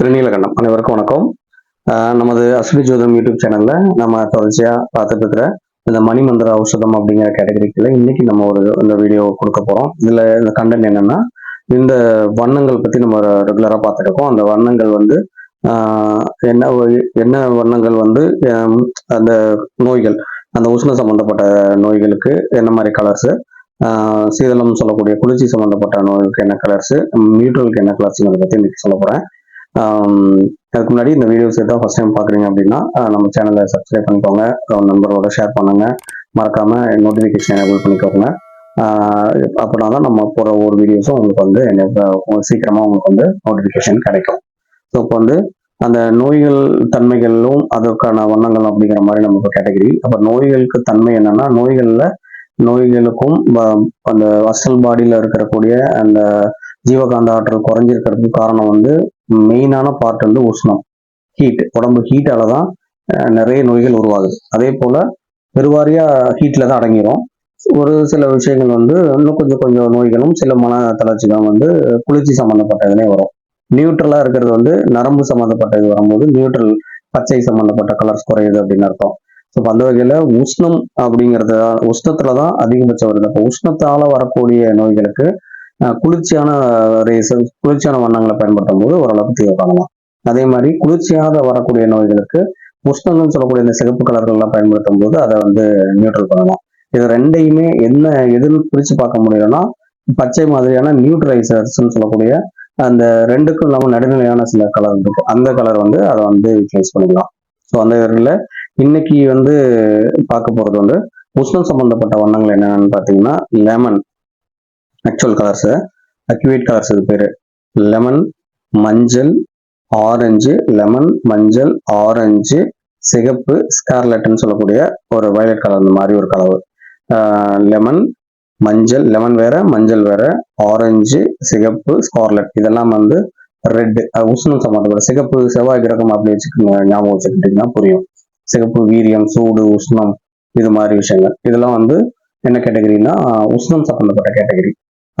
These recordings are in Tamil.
திருநீலகண்டம். அனைவருக்கும் வணக்கம். நமது அஸ்வினி ஜோதம் யூடியூப் சேனல்ல நம்ம தொடர்ச்சியா பார்த்துட்டு இருக்கிற இந்த மணிமந்திர ஔஷதம் அப்படிங்கிற கேட்டகரிக்குள்ள இன்னைக்கு நம்ம ஒரு இந்த வீடியோ கொடுக்க போறோம். இதுல இந்த கண்டென்ட் என்னன்னா இந்த வண்ணங்கள் பத்தி நம்ம ரெகுலரா பார்த்துருக்கோம் அந்த வண்ணங்கள் வந்து என்ன என்ன வண்ணங்கள் வந்து அந்த நோய்கள் அந்த உஷ்ண சம்பந்தப்பட்ட நோய்களுக்கு என்ன மாதிரி கலர்ஸ் சீதளம் சொல்லக்கூடிய குளிர்ச்சி சம்பந்தப்பட்ட நோய்களுக்கு என்ன கலர்ஸ் நியூட்ரலுக்கு என்ன கலர்ஸ்ங்கிறத பத்தி இன்னைக்கு சொல்ல போறேன். அதுக்கு முன்னாடி இந்த வீடியோஸ் ஏதாவது ஃபர்ஸ்ட் டைம் பார்க்குறீங்க அப்படின்னா நம்ம சேனலை சப்ஸ்கிரைப் பண்ணிக்கோங்க. உங்க நண்பரோட ஷேர் பண்ணுங்க. மறக்காம நோட்டிஃபிகேஷன் எனேபிள் பண்ணிக்கோங்க. அப்படின்னா தான் நம்ம போகிற ஒவ்வொரு வீடியோஸும் உங்களுக்கு வந்து என்ன- உங்களுக்கு உங்களுக்கு வந்து நோட்டிஃபிகேஷன் கிடைக்கும். ஸோ இப்போ வந்து அந்த நோய்கள் தன்மைகளும் அதற்கான வண்ணங்கள் அப்படிங்கிற மாதிரி நமக்கு கேட்டகரி அப்போ நோய்களுக்கு தன்மை என்னன்னா நோய்களில் நோய்களுக்கும் வ- அந்த அசல் பாடியில் இருக்கக்கூடிய அந்த ஜீவகாந்த ஆற்றல் குறைஞ்சிருக்கிறதுக்கு காரணம் வந்து மெயினான பார்ட் வந்து உஷ்ணம். ஹீட் உடம்பு ஹீட்டால தான் நிறைய நோய்கள் உருவாகுது. அதே போல பெருவாரியாக ஹீட்டில் தான் அடங்கிரும். ஒரு சில விஷயங்கள் வந்து இன்னும் கொஞ்சம் கொஞ்சம் நோய்களும் சில மன தளர்ச்சிகளும் வந்து குளிர்ச்சி சம்மந்தப்பட்டதுனே வரும். நியூட்ரலாக இருக்கிறது வந்து நரம்பு சம்மந்தப்பட்டது வரும்போது நியூட்ரல் பச்சை சம்மந்தப்பட்ட கலர்ஸ் குறையுது அப்படின்னு அர்த்தம். ஸோ அந்த வகையில் உஷ்ணம் அப்படிங்கிறது உஷ்ணத்தில் தான் அதிகபட்சம் வருது. அப்போ உஷ்ணத்தால் வரக்கூடிய நோய்களுக்கு குளிர்ச்சியான ரேசன் குளிர்ச்சியான வண்ணங்களை பயன்படுத்தும் போது ஓரளவுக்கு தீர்வு காணலாம். அதே மாதிரி குளிர்ச்சியாக வரக்கூடிய நோய்களுக்கு உஷ்ணங்கள்னு சொல்லக்கூடிய இந்த சிகப்பு கலர்கள்லாம் பயன்படுத்தும் போது அதை வந்து நியூட்ரல் பண்ணலாம். இது ரெண்டையுமே என்ன எதில் பிரித்து பார்க்க முடியும்னா பச்சை மாதிரியான நியூட்ரலைசர்ஸ்ன்னு சொல்லக்கூடிய அந்த ரெண்டுக்கும் இல்லாமல் நடுநிலையான சில கலர் இருக்கும். அந்த கலர் வந்து அதை வந்து யூட்டிலைஸ் பண்ணிக்கலாம். ஸோ அந்த இதில் இன்னைக்கு வந்து பார்க்க போகிறது வந்து உஷ்ணம் சம்பந்தப்பட்ட வண்ணங்கள் என்னென்னு பார்த்தீங்கன்னா lemon actual colours accurate colours இது பேர். லெமன் மஞ்சள் ஆரஞ்சு லெமன் மஞ்சள் ஆரஞ்சு சிகப்பு ஸ்கார்லெட்னு சொல்லக்கூடிய ஒரு வயலட் கலர் இந்த மாதிரி ஒரு கலவு லெமன் மஞ்சள் லெமன் வேற மஞ்சள் வேற ஆரஞ்சு சிகப்பு ஸ்கார்லெட் இதெல்லாம் வந்து ரெட்டு உஷ்ணம் சம்மந்தப்பட்ட சிகப்பு செவ்வாய் கிரகம் அப்படி வச்சுக்கோங்க ஞாபகம் வச்சுக்கிட்டீங்கன்னா புரியும். சிகப்பு வீரியம் சூடு உஷ்ணம் இது மாதிரி விஷயங்கள். இதெல்லாம் வந்து என்ன கேட்டகரினா உஷ்ணம் சம்பந்தப்பட்ட கேட்டகரி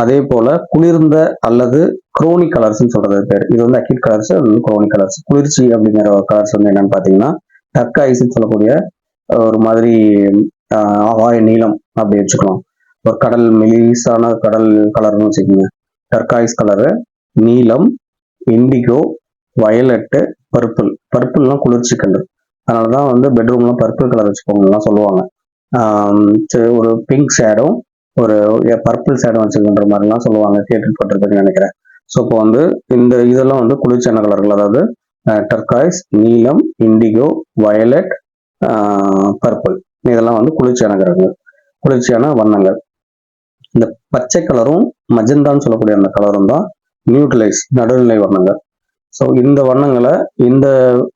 அதே போல குளிர்ந்த அல்லது குரோனிக் கலர்ஸ்னு சொல்றது பேர். இது வந்து அக்யூட் கலர்ஸ் குரோனிக் கலர்ஸ் குளிர்ச்சி அப்படிங்கிற கலர்ஸ் வந்து என்னன்னு பாத்தீங்கன்னா டர்காய்ஸ்னு சொல்லக்கூடிய ஒரு மாதிரி ஆகாய நீளம் அப்படி வச்சுக்கலாம். ஒரு கடல் மெலிசான கடல் கலர்னு வச்சுக்கோங்க. டர்காய்ஸ் கலரு நீலம் இண்டிகோ வயலட்டு பர்பிள் பர்பிள்லாம் குளிர்ச்சி கலர் அதனாலதான் வந்து பெட்ரூம்லாம் பர்பிள் கலர் வச்சுக்கோங்கலாம் சொல்லுவாங்க. சரி, ஒரு பிங்க் ஷேடும் ஒரு பர்பிள் சேடம் வச்சுக்கின்ற மாதிரிலாம் சொல்லுவாங்க கேட்டுப்பட்டிருப்பேன்னு நினைக்கிறேன். ஸோ இப்போ வந்து இந்த இதெல்லாம் வந்து குளிர்ச்சியான கலர்கள் அதாவது டர்காய்ஸ் நீலம் இண்டிகோ வயலட் பர்பிள் இதெல்லாம் வந்து குளிர்ச்சியான கலர்கள் குளிர்ச்சியான வண்ணங்கள். இந்த பச்சை கலரும் மஜந்தான்னு சொல்லக்கூடிய அந்த கலரும் தான் நியூட்ரலைஸ் நடுநிலை வண்ணங்கள். ஸோ இந்த வண்ணங்களை இந்த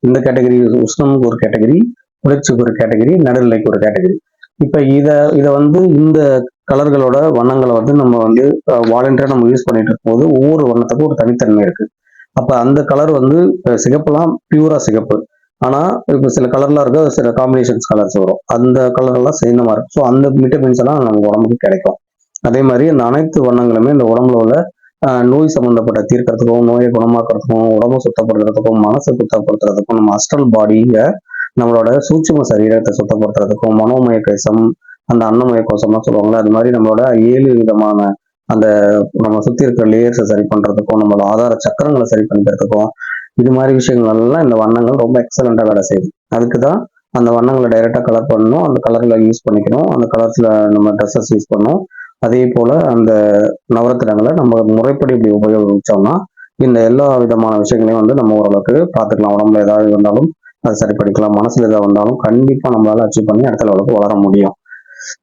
இந்த கேட்டகரி உஷ்ணமுக்கு ஒரு கேட்டகரி குளிர்ச்சிக்கு ஒரு கேட்டகரி நடுநிலைக்கு ஒரு கேட்டகரி இப்போ இதை இதை வந்து இந்த கலர்களோட வண்ணங்களை வந்து நம்ம வந்து வாலண்டியாக நம்ம யூஸ் பண்ணிட்டு இருக்கும்போது ஒவ்வொரு வண்ணத்துக்கும் ஒரு தனித்தன்மை இருக்கு. அப்போ அந்த கலர் வந்து சிகப்புலாம் பியூரா சிகப்பு. ஆனா இப்போ சில கலர்லாம் இருக்க சில காம்பினேஷன்ஸ் கலர்ஸ் வரும். அந்த கலர் எல்லாம் சேர்ந்த மாதிரி. இருக்கும் ஸோ அந்த விட்டமின்ஸ் எல்லாம் நம்ம உடம்புக்கு கிடைக்கும். அதே மாதிரி இந்த அனைத்து வண்ணங்களுமே இந்த உடம்புல உள்ள நோய் சம்மந்தப்பட்ட தீர்க்கறதுக்கும் நோயை குணமாக்குறதுக்கும் உடம்பு சுத்தப்படுத்துறதுக்கும் மனசை சுத்தப்படுத்துறதுக்கும் நம்ம அஸ்ட்ரல் பாடிய நம்மளோட சூட்சும சரீரத்தை சுத்தப்படுத்துறதுக்கும் மனோமய கோசம் அந்த அன்னமய கோசம்லாம் சொல்லுவாங்களே அது மாதிரி நம்மளோட ஏழு விதமான அந்த நம்ம சுத்தி இருக்கிற லேயர்ஸை சரி பண்றதுக்கும் நம்மளோட ஆதார சக்கரங்களை சரி பண்ணிக்கிறதுக்கும் இது மாதிரி விஷயங்கள் எல்லாம் இந்த வண்ணங்கள் ரொம்ப எக்ஸலண்டா வேலை செய்யுது. அதுக்கு தான் அந்த வண்ணங்களை டைரெக்டாக கலர் பண்ணணும் அந்த கலரில் யூஸ் பண்ணிக்கணும் அந்த கலர்ஸில் நம்ம ட்ரெஸ்ஸஸ் யூஸ் பண்ணணும். அதே போல் அந்த நவரத்தினங்களை நம்ம முறைப்படி இப்படி உபயோகிச்சோம்னா இந்த எல்லா விதமான விஷயங்களையும் வந்து நம்ம ஓரளவுக்கு பார்த்துக்கலாம். உடம்புல ஏதாவது இருந்தாலும் அதை சரி மனசில் மனசுல ஏதாவது வந்தாலும் கண்டிப்பாக நம்மளால அச்சீவ் பண்ணி அடுத்த லெவலுக்கு வளர முடியும்.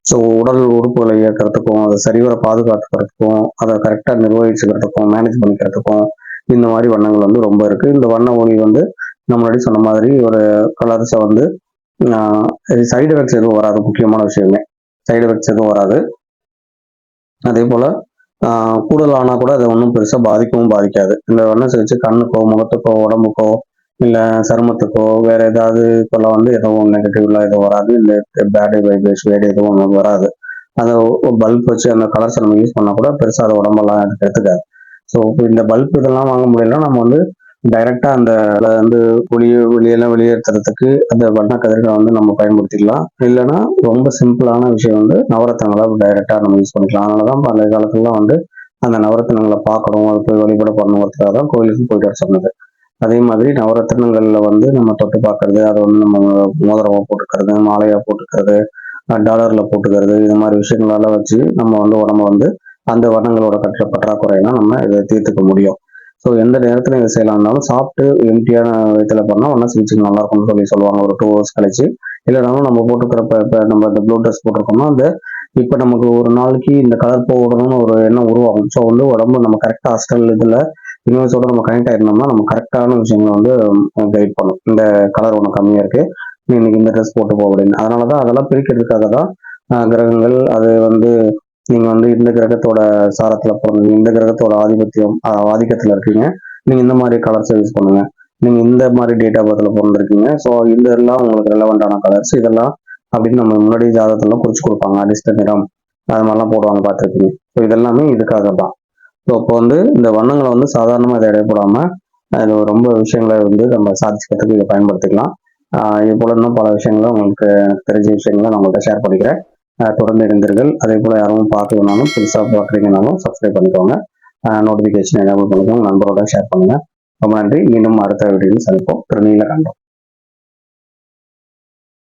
ஸோ உடல் உறுப்புகளை இயக்கிறதுக்கும் அதை சரிவர பாதுகாத்துக்கிறதுக்கும் அதை கரெக்டாக நிர்வகிச்சுக்கிறதுக்கும் மேனேஜ் பண்ணிக்கிறதுக்கும் இந்த மாதிரி வண்ணங்கள் வந்து ரொம்ப இருக்கு. இந்த வண்ண ஒளி வந்து நம்ம முன்னாடி சொன்ன மாதிரி ஒரு கலர்ஸை வந்து சைடு எஃபெக்ட்ஸ் எதுவும் வராது. முக்கியமான விஷயமே. சைடு எஃபெக்ட்ஸ் எதுவும் வராது. அதே போல ஆஹ் கூடுதல் ஆனா கூட அதை ஒன்றும் பெருசா பாதிக்கவும் பாதிக்காது. இந்த வண்ண சிகிச்சை கண்ணுக்கோ முகத்துக்கோ உடம்புக்கோ இல்லை சருமத்துக்கோ வேறு ஏதாவது இப்போல்லாம் வந்து எதுவும் நெகட்டிவ்லாம் எதுவும் வராது. இல்லை பேட் வைப்ரேஷன் வேடு எதுவும் ஒன்று வராது. அந்த பல்ப் வச்சு அந்த கலர்ஸை நம்ம யூஸ் பண்ணால் கூட பெருசாக அது உடம்பெல்லாம் எடுத்துக்காது. ஸோ இந்த பல்ப் இதெல்லாம் வாங்க முடியலன்னா நம்ம வந்து டைரெக்டாக அந்த வந்து ஒளிய வெளியெல்லாம் வெளியேற்றுறதுக்கு அந்த வண்ண கதிர்களை வந்து நம்ம பயன்படுத்திக்கலாம். இல்லைன்னா ரொம்ப சிம்பிளான விஷயம் வந்து நவரத்தனங்களை டைரெக்டாக நம்ம யூஸ் பண்ணிக்கலாம். அதனாலதான் பழைய காலத்துலலாம் வந்து அந்த நவரத்தனங்களை பார்க்கணும் அது போய் வழிபட பண்ணணுங்கிறதுக்காக தான் கோயிலுக்கு போயிட்டு சொன்னது. அதே மாதிரி நவரத்தினங்களில் வந்து நம்ம தொட்டு பார்க்கறது அதை வந்து நம்ம மோதிரமாக போட்டுக்கிறது மாலையாக போட்டுக்கிறது டாலரில் போட்டுக்கிறது இது மாதிரி விஷயங்களெல்லாம் வச்சு நம்ம வந்து உடம்ப வந்து அந்த வண்ணங்களோட கற்ற பற்றாக்குறையெல்லாம் நம்ம இதை தீர்த்துக்க முடியும். ஸோ எந்த நேரத்தில் இதை செய்யலாம்னாலும் சாப்பிட்டு எம்டியான விதத்தில் பண்ணால் ஒன்றா சிகிச்சைக்கு நல்லா இருக்கும்னு சொல்லி சொல்லுவாங்க. ஒரு டூ ஹவர்ஸ் கழிச்சு. இல்லைனாலும் நம்ம போட்டுக்கிறப்ப இப்போ நம்ம இந்த ப்ளூ ட்ரெஸ் போட்டிருக்கோம்னா அந்த இப்போ நமக்கு ஒரு நாளைக்கு இந்த கலர் போடணும்னு ஒரு எண்ணம் உருவாகும். ஸோ வந்து உடம்பு நம்ம கரெக்டாக ஹாஸ்டல் இதில் யூனிவர்ஸோட நம்ம கனெக்ட் ஆயிருந்தோம்னா நம்ம கரெக்டான விஷயங்களை வந்து கைட் பண்ணும். இந்த கலர் ஒன்று கம்மியாக இருக்கு. நீ இன்னைக்கு இந்த ட்ரெஸ் போட்டு போக அப்படின்னு. அதனால தான் அதெல்லாம் பிரிக்கிறதுக்காக தான் கிரகங்கள் அது வந்து நீங்க வந்து இந்த கிரகத்தோட சாரத்துல பிறந்தீங்க இந்த கிரகத்தோட ஆதிபத்தியம் ஆதிக்கத்தில் ஆதிக்கத்துல இருக்கீங்க. நீங்க இந்த மாதிரி கலர்ஸ் யூஸ் பண்ணுங்க. நீங்க இந்த மாதிரி டேட் ஆஃப் பிறந்திருக்கீங்க. ஸோ இதெல்லாம் உங்களுக்கு ரெலவெண்டான கலர்ஸ் இதெல்லாம் அப்படின்னு நம்ம முன்னாடி ஜாதகத்தெல்லாம் குறிச்சு கொடுப்பாங்க. அடிஷ்ட நிறம் அது மாதிரிலாம் போடுவாங்க பார்த்துருக்கீங்க ஸோ இதெல்லாமே இதுக்காக தான் ஸோ அப்போ வந்து இந்த வண்ணங்களை வந்து சாதாரணமாக இதை இடைப்படாமல் அது ரொம்ப விஷயங்களை வந்து நம்ம சாதிச்சுக்கிறதுக்கு இதை பயன்படுத்திக்கலாம். இது போல இன்னும் பல விஷயங்களை உங்களுக்கு தெரிஞ்ச விஷயங்களை நான் உங்கள்கிட்ட ஷேர் பண்ணிக்கிறேன். தொடர்ந்து இருந்தீர்கள் அதே போல் யாரும் பார்க்கணும்னாலும் புதுசாக பார்க்குறீங்கனாலும் சப்ஸ்கிரைப் பண்ணிக்கோங்க. நோட்டிஃபிகேஷன் எனேபிள் பண்ணிக்கோங்க. நண்பரோட ஷேர் பண்ணுங்கள் ரொம்ப நன்றி. மீண்டும் அடுத்த வீடியோவில் சந்திப்போம். திருநீல கண்டோம்.